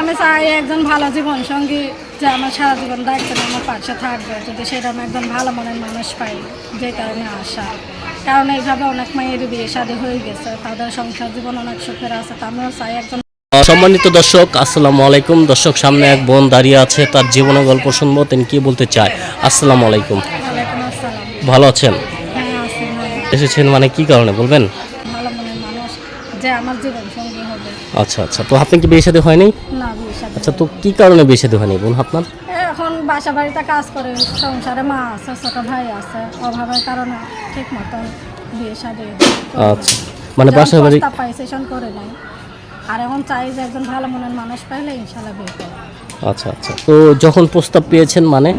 আমি চাই একজন ভালো জীবন সঙ্গী যে আমার সারা জীবন দায়িত্ব আমার পাশে থাকবে যদি সেরকম একজন ভালো মনের মানুষ পাই যে কারণে আশা। কারণ এইভাবে অনেক মায়ের বিয়ে শাদী হয়ে গেছে তাদের সংসার জীবন অনেক সুখের আছে তা আমিও চাই একজন সম্মানিত দর্শক আসসালামু আলাইকুম। দর্শক সামনে এক বোন দাঁড়িয়ে আছে তার জীবনের গল্প শুনব তিনি কি বলতে চায়? আসসালামু আলাইকুম। ভালো আছেন? হ্যাঁ। এসেছেন মানে কি কারণে বলবেন? যে আমার জীবন সঙ্গী হবে। আচ্ছা আচ্ছা। তো আপনি কি বিয়ে শাদী হয়নি না বিয়ে শাদী আচ্ছা তো কি কারণে বিয়ে শাদী হয়নি বোন আপনার? এখন বাসা বাড়িতে কাজ করে সংসারে মা আছে ছোট ভাই আছে অভাবের কারণে ঠিক মতন বিয়ে শাদী আচ্ছা মানে বাসা বাড়ি পাই সেশন করে নাই। আর এখন চাই যে একজন ভালো মনের মানুষ পাইলে ইনশাল্লাহ বিয়ে করব। আচ্ছা আচ্ছা। তো যখন প্রস্তাব পেয়েছেন মানে?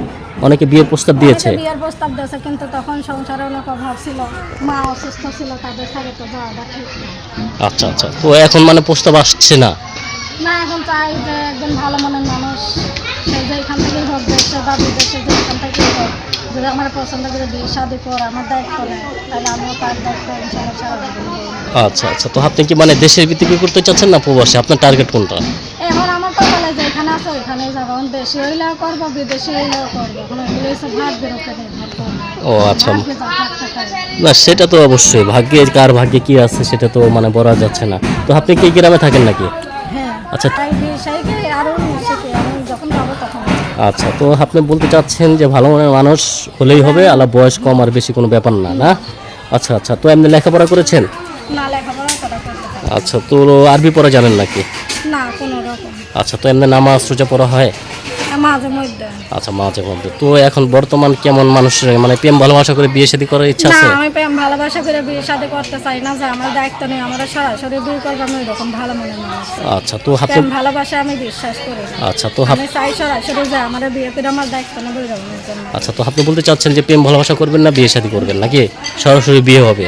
অনেকে বিয়ের প্রস্তাব দিয়েছে। বিয়ের প্রস্তাব দিয়েছে কিন্তু তখন সংসারে অনেক অভাব ছিল। মা অসুস্থ ছিল তাদের সাথে তো যাওয়াটা ঠিক না। আচ্ছা আচ্ছা। তো এখন মানে প্রস্তাব আসছে না? না এখন চাই যে একজন ভালো মনের মানুষ সে যে এখান থেকেই হোক দেশে বা বিদেশে যে এখান থেকেই হোক যদি আমার পছন্দ করে বিয়ে শাদি করে আমার দায়িত্ব নেয় তাহলে আমিও তার দায়িত্ব ইনশাল্লাহ সারা আচ্ছা আচ্ছা। তো আপনি কি মানে দেশের ভিত্তিকে করতে চাচ্ছেন না প্রবাসী? আপনার টার্গেট কোনটা? এখানে আছে যাব। এখন দেশি হইলেও করব বিদেশি হইলেও করব। এখন ওইগুলো হচ্ছে ভাগ্যের উপরে ও আচ্ছা। না সেটা তো অবশ্যই। ভাগ্যে কার ভাগ্যে কি আছে সেটা তো মানে বলা যাচ্ছে না। তো আপনি কি গ্রামে থাকেন নাকি? হ্যাঁ আচ্ছা। আচ্ছা তো আপনি বলতে চাচ্ছেন যে ভালো মনের মানুষ হলেই হবে আলা বয়স কম আর বেশি কোনো ব্যাপার না না? আচ্ছা আচ্ছা। তো এমনি লেখাপড়া করেছেন? আচ্ছা তো আরবি পড়া জানেন নাকি? না কোনো রকম। আচ্ছা তো এমনি নামাজ সোজা পড়া হয়? মাঝে মধ্যে। আচ্ছা মাঝে মধ্যে। তো এখন বর্তমান কেমন মানুষের মানে প্রেম ভালোবাসা করে বিয়ে শাদী করার ইচ্ছা না আছে আমি প্রেম ভালোবাসা করে বিয়ে শাদী করতে চাই না যে আমার দায়িত্ব নেই আমরা সরাসরি বিয়ে করব আমি ওইরকম ভালো মনে মানুষ আচ্ছা তো প্রেম ভালোবাসা আমি বিশ্বাস করি আচ্ছা তো আমি চাই সরাসরি যে আমার বিয়ে করে আমার দায়িত্ব নেবে আচ্ছা তো আপনি বলতে চাচ্ছেন যে প্রেম ভালোবাসা করবেন না বিয়ে শাদী করবেন নাকি? সরাসরি বিয়ে হবে?